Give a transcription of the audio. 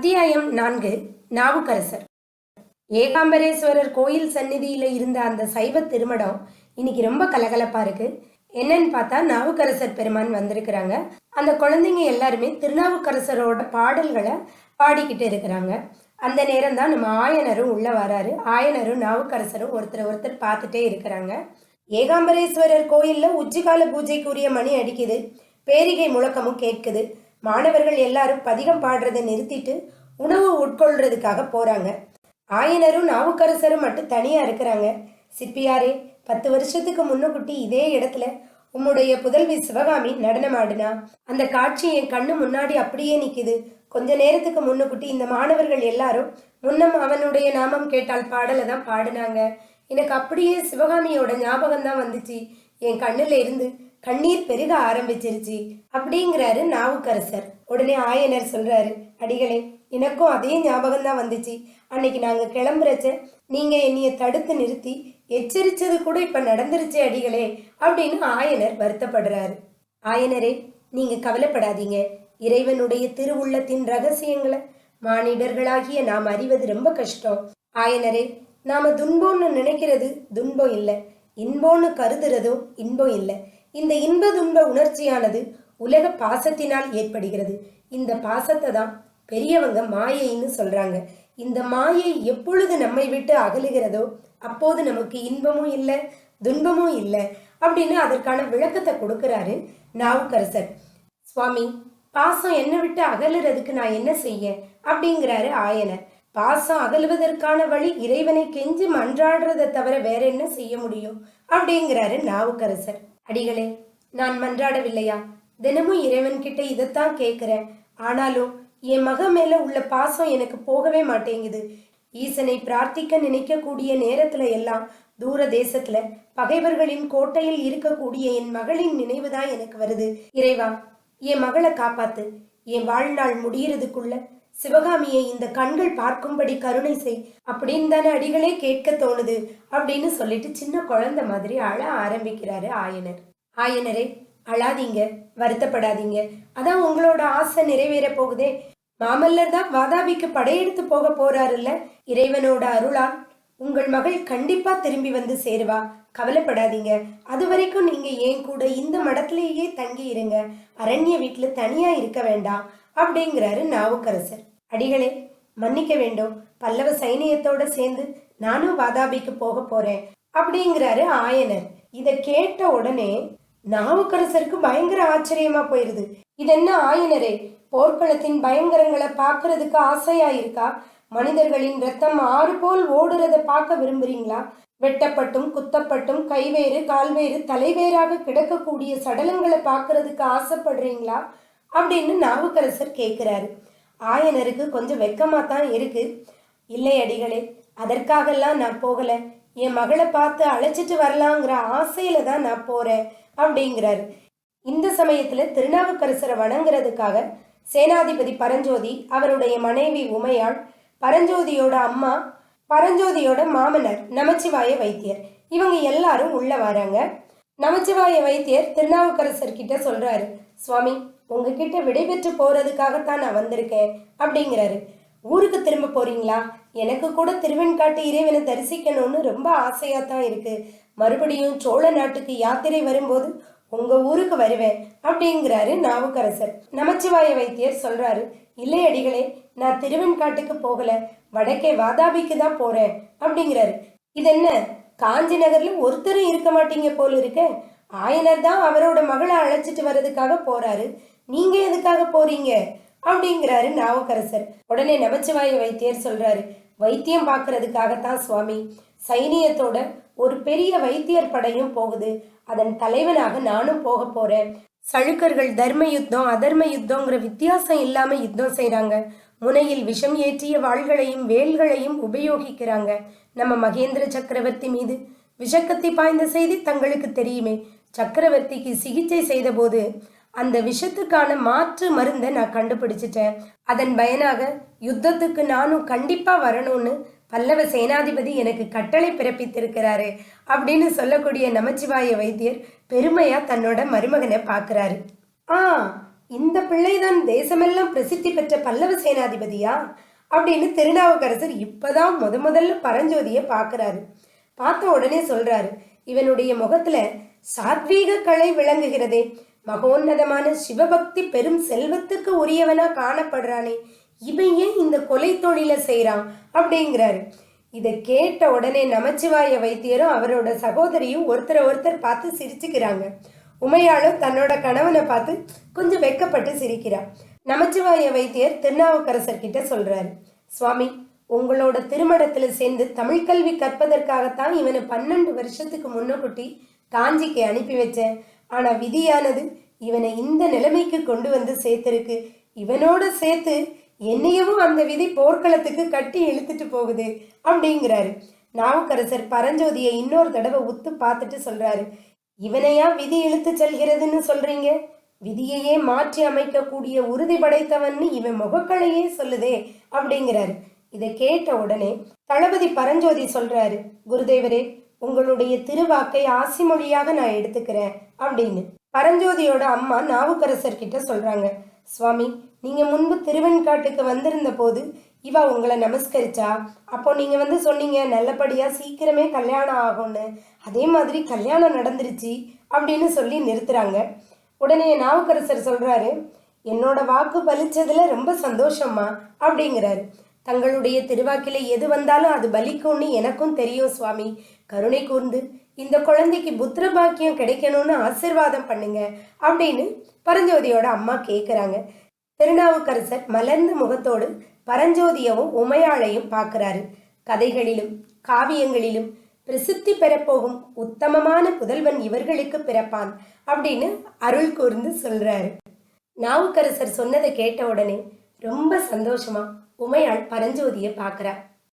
அத்தியாயம் நான்கு நாவுக்கரசர். ஏகாம்பரேஸ்வரர் கோயில் சந்நிதியில இருந்த அந்த சைவ திருமடம் இன்னைக்கு ரொம்ப கலகலப்பா இருக்கு. என்னன்னு பார்த்தா நாவுக்கரசர் பெருமான் வந்திருக்கிறாங்க. அந்த குழந்தைங்க எல்லாருமே திருநாவுக்கரசரோட பாடல்களை பாடிக்கிட்டு இருக்கிறாங்க. அந்த நேரம் தான் நம்ம ஆயனரும் உள்ள வராரு. ஆயனரும் நாவுக்கரசரும் ஒருத்தர் ஒருத்தர் பார்த்துட்டே இருக்கிறாங்க. ஏகாம்பரேஸ்வரர் கோயில்ல உச்சிகால பூஜைக்குரிய மணி அடிக்குது. பேரிகை முழக்கமும் கேட்குது. மாணவர்கள் எல்லாரும் பதிகம் பாடுறதை நிறுத்திட்டு உணவு உட்கொள்றதுக்காக போறாங்க. ஆயனரும் நாவுக்கரசரும் மட்டும் தனியா இருக்கிறாங்க. சிற்பியாரே பத்து வருஷத்துக்கு முன்னுக்குட்டி இதே இடத்துல உம்முடைய புதல்வி சிவகாமி நடனமாடினா அந்த காட்சி என் கண்ணு முன்னாடி அப்படியே நிக்குது. கொஞ்ச நேரத்துக்கு முன்னுக்குட்டி இந்த மாணவர்கள் எல்லாரும் முன்னம் அவனுடைய நாமம் கேட்டால் பாடலை தான் பாடினாங்க. எனக்கு அப்படியே சிவகாமியோட ஞாபகம் தான் வந்துச்சு. என் கண்ணில் இருந்து கண்ணீர் பெருக ஆரம்பிச்சிருச்சு. அப்படிங்கிறாரு நாவுக்கரசர். உடனே ஆயனர் சொல்றாரு அடிகளே எனக்கும் அதே ஞாபகம் தான் வந்துச்சு. அன்னைக்கு நாங்க கிளம்புறச்ச நீங்க என்னைய தடுத்து நிறுத்தி எச்சரிச்சது கூட இப்ப நடந்துருச்சு அடிகளே அப்படின்னு ஆயனர் வருத்தப்படுறாரு. ஆயனரே நீங்க கவலைப்படாதீங்க. இறைவனுடைய திருவுள்ளத்தின் ரகசியங்களை மானிடர்களாகிய நாம் அறிவது ரொம்ப கஷ்டம். ஆயனரே நாம துன்பம்னு நினைக்கிறது துன்பம் இல்லை. இன்பம்னு கருதுறதும் இன்பம் இல்லை. இந்த இன்ப துன்ப உணர்ச்சியானது உலக பாசத்தினால் ஏற்படுகிறது. இந்த பாசத்தை தான் பெரியவங்க மாயைன்னு சொல்றாங்க. இந்த மாயை எப்பொழுது நம்மை விட்டு அகலுகிறதோ அப்போது நமக்கு இன்பமும் இல்லை துன்பமும் இல்லை அப்படின்னு அதற்கான விளக்கத்தை கொடுக்கிறாரு நாவுக்கரசர். சுவாமி பாசம் என்னை விட்டு அகலுறதுக்கு நான் என்ன செய்ய? அப்படிங்கிறாரு ஆயனர். பாசம் அகலுவதற்கான வழி இறைவனை கெஞ்சி மன்றாடுறதை தவிர வேற என்ன செய்ய முடியும்? அப்படிங்கிறாரு நாவுக்கரசர். அடிகளே நான் மன்றாடவில்லையா? தினமும் இறைவன் கிட்ட இதைத்தான் கேட்கிறேன். ஆனாலும் என் மக மேல உள்ள பாசம் எனக்கு போகவே மாட்டேங்குது. ஈசனை பிரார்த்திக்க நினைக்கக்கூடிய நேரத்துல எல்லாம் தூர தேசத்துல பகைவர்களின் கோட்டையில் இருக்கக்கூடிய என் மகளின் நினைவுதான் எனக்கு வருது. இறைவா என் மகளை காப்பாத்து. என் வாழ்நாள் முடியறதுக்குள்ள சிவகாமியை இந்த கண்கள் பார்க்கும்படி கருணை செய். அப்படின்னு தானே அடிகளே கேட்க தோணுது. அப்படின்னு சொல்லிட்டு சின்ன குழந்தை மாதிரி அழ ஆரம்பிக்கிறாரு ஆயனர். ஆயனரே அழாதீங்க வருத்தப்படாதீங்க. அதான் உங்களோட ஆசை நிறைவேற போகுதே. மாமல்லர் தான் வாதாபிக்கு படையெடுத்து போக போறாருல்ல? இறைவனோட அருளால் உங்கள் மகள் கண்டிப்பா திரும்பி வந்து சேருவா. கவலைப்படாதீங்க. அது வரைக்கும் நீங்க ஏன் கூட இந்த மடத்திலேயே தங்கி இருங்க அரண்ய வீட்டுல தனியா இருக்க வேண்டாம் அப்படிங்கிறாரு நாவுக்கரசர். அடிகளே மன்னிக்க வேண்டும். பல்லவ சைனியத்தோட சேர்ந்து நானும் வாதாபிக்கு போக போறேன் அப்படிங்கிறாரு ஆயனர். இதை கேட்ட உடனே நாவுக்கரசருக்கு பயங்கர ஆச்சரியமா போயிருது. இது என்ன ஆயனரே? போர்க்களத்தின் பயங்கரங்களை பார்க்கறதுக்கு ஆசையா இருக்கா மனிதர்களின் ரத்தம் ஆறு போல் ஓடுறத பார்க்க விரும்புறீங்களா? வெட்டப்பட்டும் குத்தப்பட்டும் கைவேறு கால்வேறு தலைவேறாக கிடக்கக்கூடிய சடலங்களை பார்க்கறதுக்கு ஆசைப்படுறீங்களா? அப்படின்னு நாவுக்கரசர் கேட்கிறாரு ஆயனருக்கு கொஞ்சம் வெக்கமாக தான் இருக்கு. இல்லை அடிகளே அதற்காகலாம் நான் போகல. என் மகளை பார்த்து அழைச்சிட்டு வரலாங்கிற ஆசையில தான் நான் போறேன் அப்படிங்கிறாரு. இந்த சமயத்துல திருநாவுக்கரசரை வணங்குறதுக்காக சேனாதிபதி பரஞ்சோதி அவருடைய மனைவி உமையாள் பரஞ்சோதியோட அம்மா பரஞ்சோதியோட மாமனர் நமச்சிவாய வைத்தியர். இவங்க எல்லாரும் உள்ள வராங்க. நமச்சிவாய வைத்தியர் திருநாவுக்கரசர் கிட்ட சொல்றாரு சுவாமி உங்ககிட்ட விடைபெற்று போறதுக்காகத்தான் நான் வந்திருக்கேன் அப்படிங்கிறாரு. ஊருக்கு திரும்ப போறீங்களா? எனக்கு கூட திருவெண்காட்டு இறைவனை தரிசிக்கணும்னு ரொம்ப ஆசையா தான் இருக்கு. மறுபடியும் சோழ நாட்டுக்கு யாத்திரை வரும்போது உங்க ஊருக்கு வருவேன் அப்படிங்கிறாரு நாவுக்கரசர். நமச்சிவாய வைத்தியர் சொல்றாரு இல்லை அடிகளே நான் திருவெண்காட்டுக்கு போகல. வடக்கே வாதாபிக்கு தான் போறேன் அப்படிங்கிறாரு. இது என்ன காஞ்சி நகர்ல ஒருத்தரும் இருக்க மாட்டீங்க போல இருக்க. ஆயனர் தான் அவரோட மகளை அழைச்சிட்டு வர்றதுக்காக போறாரு. நீங்க எதுக்காக போறீங்க? அப்படிங்கிறாரு நாவுக்கரசர். உடனே நமச்சிவாய வைத்தியர் சொல்றாரு வைத்தியம் பார்க்கறதுக்காகத்தான் சுவாமி. சைனியத்தோட ஒரு பெரிய வைத்தியர் படையும் போகுது. அதன் தலைவனாக நானும் போக போறேன். சழுக்கர்கள் தர்ம யுத்தம் அதர்ம யுத்தங்கிற வித்தியாசம் இல்லாம யுத்தம் செய்றாங்க. முனையில் விஷம் ஏற்றிய வாள்களையும் வேல்களையும் உபயோகிக்கிறாங்க நம்ம மகேந்திர சக்கரவர்த்தி மீது. விஷக்கத்தி பாய்ந்த செய்தி தங்களுக்கு தெரியுமே. சக்கரவர்த்திக்கு சிகிச்சை செய்தபோது அந்த விஷத்துக்கான மாற்று மருந்தை நான் கண்டுபிடிச்சிட்டேன். அதன் பயனாக யுத்தத்துக்கு நானும் கண்டிப்பா வரணும்னு பல்லவ சேனாதிபதி எனக்கு கட்டளை பிறப்பித்திருக்கிறாரு அப்படின்னு சொல்லக்கூடிய நமச்சிவாய வைத்தியர் பெருமையா தன்னோட மருமகனை பார்க்குறாரு. ஆ இந்த பிள்ளைதான் தேசமெல்லாம் பிரசித்தி பெற்ற பல்லவ சேனாதிபதியா? அப்படின்னு திருநாவுக்கரசர் இப்பதான் முத முதல்ல பரஞ்சோதியை பார்க்குறாரு. பார்த்த உடனே சொல்றாரு இவனுடைய முகத்துல சாத்வீக கலை விளங்குகிறதே. மகோன்னதமான சிவபக்தி பெரும் செல்வத்துக்கு உரியவனா காணப்படுறானே. இவன் ஏன் இந்த கொலை தொழிலை செய்கிறான் அப்படிங்கிறாரு. இதை கேட்ட உடனே நமச்சிவாய வைத்தியரும் அவரோட சகோதரியும் ஒருத்தரை ஒருத்தர் பார்த்து சிரிச்சுக்கிறாங்க. உமையாளும் தன்னோட கணவனை பார்த்து கொஞ்சம் வெக்கப்பட்டு சிரிக்கிறார் நமச்சிவாய வைத்தியர் திருநாவுக்கரசர் கிட்ட சொல்றாரு சுவாமி உங்களோட திருமணத்துல சேர்ந்து தமிழ் கல்வி கற்பதற்காகத்தான் இவனை பன்னெண்டு வருஷத்துக்கு முன்னக்கூட்டி காஞ்சிக்கு அனுப்பி வச்சேன். ஆனா விதியானது இவனை இந்த நிலைமைக்கு கொண்டு வந்து சேர்த்திருக்கு. இவனோட சேர்த்து என்னையவும் அந்த விதி போர்க்களத்துக்கு கட்டி இழுத்துட்டு போகுது அப்படிங்கிறாரு. நாவுக்கரசர் பரஞ்சோதியை இன்னொரு தடவை உத்து பார்த்துட்டு சொல்றாரு இவனையா விதி இழுத்து செல்கிறதுன்னு சொல்றீங்க? விதியையே மாற்றி அமைக்கக்கூடிய உறுதி படைத்தவன்னு இவன் முகக்களையே சொல்லுதே அப்படிங்கிறாரு. இதை கேட்ட உடனே தளபதி பரஞ்சோதி சொல்றாரு குருதேவரே உங்களுடைய திருவாக்கை ஆசிமொழியாக நான் எடுத்துக்கிறேன். அப்படின்னு பரஞ்சோதியோட அம்மா நாவுக்கரசர் கிட்ட சொல்றாங்க சுவாமி நீங்க முன்பு திருவெண்காட்டுக்கு வந்திருந்த போது இவா உங்களை நமஸ்கரிச்சா? அப்போ நீங்க வந்து சொன்னீங்க நல்லபடியா சீக்கிரமே கல்யாணம் ஆகும்னு. அதே மாதிரி கல்யாணம் நடந்துருச்சு அப்படின்னு சொல்லி நிறுத்துறாங்க. உடனே நாவுக்கரசர் சொல்றாரு என்னோட வாக்கு பலிச்சதுல ரொம்ப சந்தோஷம்மா அப்படிங்கிறாரு. தங்களுடைய திருவாக்கில எது வந்தாலும் அது பலிக்கும்னு எனக்கும் தெரியும் சுவாமி. கருணை கூர்ந்து இந்த குழந்தைக்கு புத்திர பாக்கியம் கிடைக்கணும்னு ஆசிர்வாதம் பண்ணுங்க அப்படின்னு பரஞ்சோதியோட அம்மா கேட்குறாங்க திருநாவுக்கரசர் மலர்ந்த முகத்தோடு பரஞ்சோதியவும் உமையாளையும் பார்க்கறாரு கதைகளிலும் காவியங்களிலும் பிரசித்தி பெறப்போகும் உத்தமமான புதல்வன் இவர்களுக்கு பிறப்பான் அப்படின்னு அருள் கூர்ந்து சொல்றாரு. நாவுக்கரசர் சொன்னதை கேட்ட உடனே ரொம்ப சந்தோஷமா உமையாள் பரஞ்சோதியை பார்க்குறார்